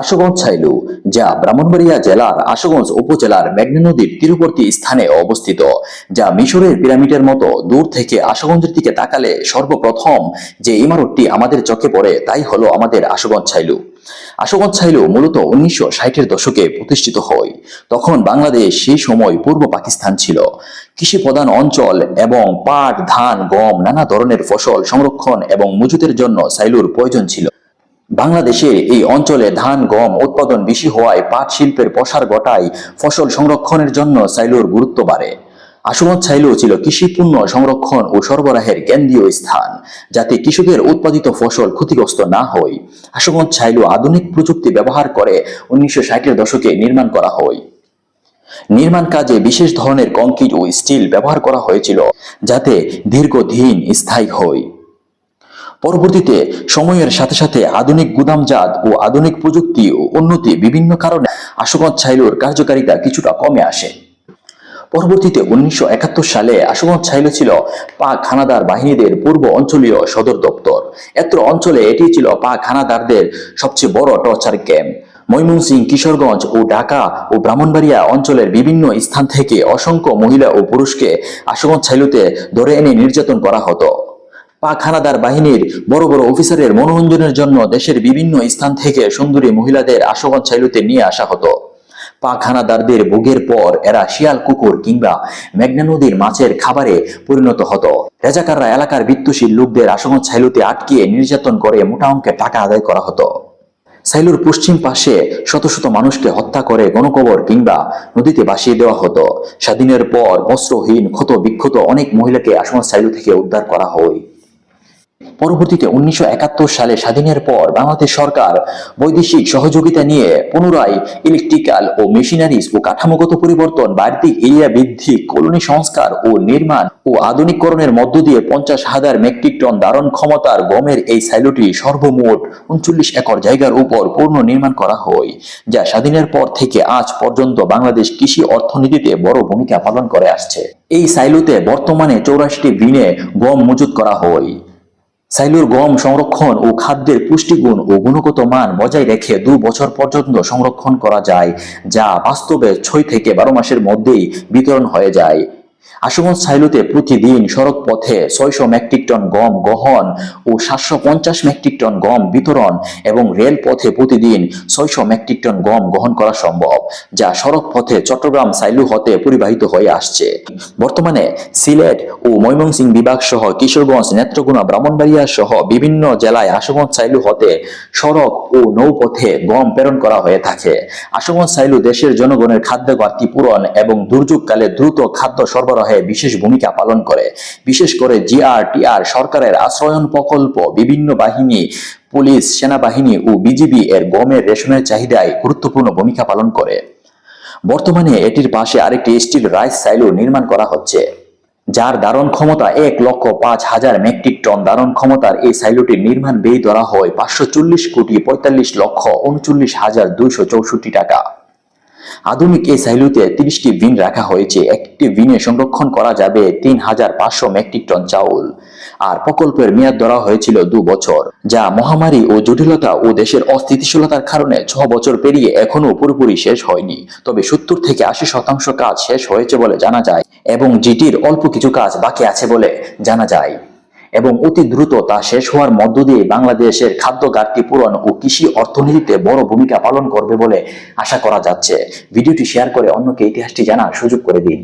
আশুগঞ্জ ছাইলু, যা ব্রাহ্মণবাড়িয়া জেলার আশুগঞ্জ উপজেলার মেঘনা নদীর তীরবর্তী স্থানে অবস্থিত, যা মিশরের পিরামিডের মতো দূর থেকে আশুগঞ্জের দিকে তাকালে সর্বপ্রথম যে ইমারতটি আমাদের চোখে পড়ে তাই হলো আমাদের আশুগঞ্জ ছাইলু। আশুগঞ্জ ছাইলু মূলত উনিশশো ষাটের দশকে প্রতিষ্ঠিত হয়। তখন বাংলাদেশ সেই সময় পূর্ব পাকিস্তান ছিল। কৃষি প্রধান অঞ্চল এবং পাট, ধান, গম নানা ধরনের ফসল সংরক্ষণ এবং মজুতের জন্য সাইলুর প্রয়োজন ছিল। বাংলাদেশের এই অঞ্চলে ধান, গম উৎপাদন বেশি হওয়ায় পাট শিল্পের প্রসার ঘটায় ফসল সংরক্ষণের জন্য সাইলুর গুরুত্ব বাড়ে। আশুগঞ্জ ছাইলু ছিল কৃষিপণ্য সংরক্ষণ ও সরবরাহের কেন্দ্রীয় স্থান, যাতে কৃষকের উৎপাদিত ফসল ক্ষতিগ্রস্ত না হয়। আশুগঞ্জ ছাইলু আধুনিক প্রযুক্তি ব্যবহার করে উনিশশো ষাটের দশকে নির্মাণ করা হয়। নির্মাণ কাজে বিশেষ ধরনের কংক্রিট ও স্টিল ব্যবহার করা হয়েছিল, যাতে দীর্ঘদিন স্থায়ী হয়। পরবর্তীতে সময়ের সাথে সাথে আধুনিক গুদামজাত ও আধুনিক প্রযুক্তি ও উন্নতি বিভিন্ন কারণে আশুগঞ্জ ছাইলুর কার্যকারিতা কিছুটা কমে আসে। পরবর্তীতে উনিশশো একাত্তর সালে আশুগঞ্জ ছাইলু ছিল পাক হানাদার বাহিনীদের পূর্ব অঞ্চলীয় সদর দপ্তর। এত্র অঞ্চলে এটি ছিল পাক হানাদারদের সবচেয়ে বড় টর্চার ক্যাম্প। ময়মনসিং, কিশোরগঞ্জ ও ঢাকা ও ব্রাহ্মণবাড়িয়া অঞ্চলের বিভিন্ন স্থান থেকে অসংখ্য মহিলা ও পুরুষকে আশুগঞ্জ ছাইলুতে ধরে এনে নির্যাতন করা হতো। পাক হানাদার বাহিনীর বড় বড় অফিসারের মনোরঞ্জনের জন্য দেশের বিভিন্ন স্থান থেকে সুন্দরী মহিলাদের আশুগঞ্জ ছাইলুতে নিয়ে আসা হতো। পাক হানাদারদের ভোগের পর এরা শিয়াল, কুকুর কিংবা মেঘনা নদীর মাছের খাবারে পরিণত হতো। রেজাকাররা এলাকার বিত্তশীল লোকদের আশুগঞ্জ ছাইলুতে আটকিয়ে নির্যাতন করে মোটা অঙ্কের টাকা আদায় করা হতো। সাইলুর পশ্চিম পাশে শত শত মানুষকে হত্যা করে গণকবর কিংবা নদীতে ভাসিয়ে দেওয়া হতো। স্বাধীনের পর বস্ত্রহীন ক্ষত বিক্ষত অনেক মহিলাকে আসমত সাইলু থেকে উদ্ধার করা হয়। পরবর্তীতে উনিশশো একাত্তর সালে স্বাধীনের পর বাংলাদেশ সরকার বৈদেশিক সহযোগিতা নিয়ে পুনরায় ইলেকট্রিক্যাল ও মেশিনারিজ ও কাঠামোগত পরিবর্তন, বাড়তি এরিয়া বৃদ্ধি, কলোনি সংস্কার ও নির্মাণ ও আধুনিকরণের মধ্য দিয়ে পঞ্চাশ হাজার মেট্রিক টন ধারণ ক্ষমতার গমের এই সাইলোটি সর্বমোট উনচল্লিশ একর জায়গার উপর পূর্ণ নির্মাণ করা হয়, যা স্বাধীনের পর থেকে আজ পর্যন্ত বাংলাদেশ কৃষি অর্থনীতিতে বড় ভূমিকা পালন করে আসছে। এই সাইলোতে বর্তমানে চৌরাশিটি বিনে গম মজুত করা হয়। সাইলুর গম সংরক্ষণ ও খাদ্যের পুষ্টিগুণ ও গুণগত মান বজায় রেখে দু বছর পর্যন্ত সংরক্ষণ করা যায়, যা বাস্তবে ছয় থেকে বারো মাসের মধ্যেই বিতরণ হয়ে যায়। আশুগঞ্জ সাইলুতে প্রতিদিন সড়ক পথে ছয়শো মেট্রিক টন গম গহন ও সাতশো পঞ্চাশ মেট্রিক টন গম বিতরণ এবং রেল পথে প্রতিদিন ছয়শো মেট্রিক টন গম বহন করা সম্ভব, যা সড়ক পথে চট্টগ্রাম সাইলু হতে পরিবাহিত হয়ে আসছে। বর্তমানে সিলেট ও ময়মনসিংহ বিভাগ সহ কিশোরগঞ্জ, নেত্রকোনা, ব্রাহ্মণবাড়িয়া সহ বিভিন্ন জেলায় আশুগঞ্জ সাইলু হতে সড়ক ও নৌপথে গম প্রেরণ করা হয়ে থাকে। আশুগঞ্জ সাইলু দেশের জনগণের খাদ্য ঘাটতি পূরণ এবং দুর্যোগকালে দ্রুত খাদ্য সরবরাহে বিশেষ ভূমিকা পালন করে। বিশেষ করে জিআরটিআর সরকারের আশ্রয়ন প্রকল্প, বিভিন্ন বাহিনী, পুলিশ, সেনাবাহিনী ও বিজিবি এর গমের রেশনের চাহিদায় গুরুত্বপূর্ণ ভূমিকা পালন করে। বর্তমানে এটির পাশে আরেকটি স্টিল রাইস সাইলো নির্মাণ করা হচ্ছে, যার ধারণ ক্ষমতা এক লক্ষ পাঁচ হাজার মেট্রিক টন। ধারণ ক্ষমতার এই সাইলোটির নির্মাণ ব্যয় ধরা হয় পাঁচশো চল্লিশ কোটি পঁয়তাল্লিশ লক্ষ উনচল্লিশ হাজার দুইশো টাকা। আধুনিক এই সাইলুতে তিরিশটি বিন রাখা হয়েছে। একটি বিনে সংরক্ষণ করা যাবে তিন হাজার পাঁচশো মেট্রিক টন চাউল। আর প্রকল্পের মেয়াদ ধরা হয়েছিল দু বছর, যা মহামারী ও জটিলতা ও দেশের অস্থিতিশীলতার কারণে ছ বছর পেরিয়ে এখনও পুরোপুরি শেষ হয়নি। তবে সত্তর থেকে আশি শতাংশ কাজ শেষ হয়েছে বলে জানা যায়, এবং জিটির অল্প কিছু কাজ বাকি আছে বলে জানা যায়। এবং অতি দ্রুত তা শেষ হওয়ার মধ্য দিয়ে বাংলাদেশের খাদ্য ঘাটতি পূরণ ও কৃষি অর্থনীতিতে বড় ভূমিকা পালন করবে বলে আশা করা যাচ্ছে। ভিডিওটি শেয়ার করে অন্যকে ইতিহাসটি জানার সুযোগ করে দিন।